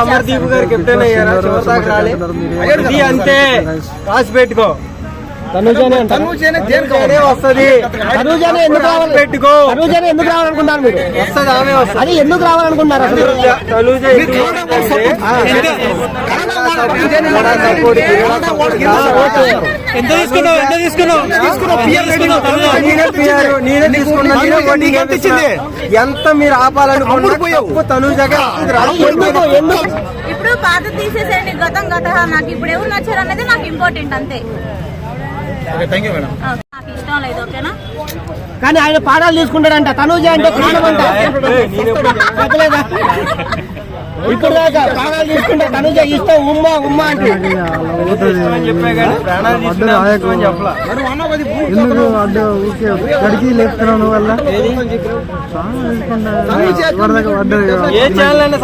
అమర్దీప్ గారు కెప్టెన్ అయ్యారా చివరి దాకా రాలే. ఇది అంతే. రాసి పెట్టుకో. తనుజానే అంటారా? తనుజనే దేనికి తనుజనే వస్తది. తనుజానే ఎందుకు రావాలి? పెట్టుకో. తనుజానే ఎందుకు రావాలనుకుంటున్నారు మీరు? వస్తది ఆమె వస్తది. అది ఎందుకు అసలు? తనుజ ఎంత తీసుకున్నావు? తీసుకున్నావు? మీరు తనుజగా ఇప్పుడు పాత తీసేసేయండి గతం గత నాకు ఇప్పుడు ఎవరు నచ్చారు అనేది నాకు ఇంపార్టెంట్ అంతే థ్యాంక్ యూ మేడం ఆ, నాకు ఇష్టం లేదు ఓకేనా కానీ ఆయన పాఠాలు తీసుకుంటాడంట తనుజ అంటే ప్రాణం అంట చెప్పలేదా ఇప్పుడు దాకా పాఠాలు తీసుకుంటే తనుజ ఇష్టం ఉమ్మా ఉమ్మా అంటే. ప్రాణాలు ఎందుకు అడ్డు ఊరికే గడికి లేపుతున్నావు వల్ల ఏ ఛానల్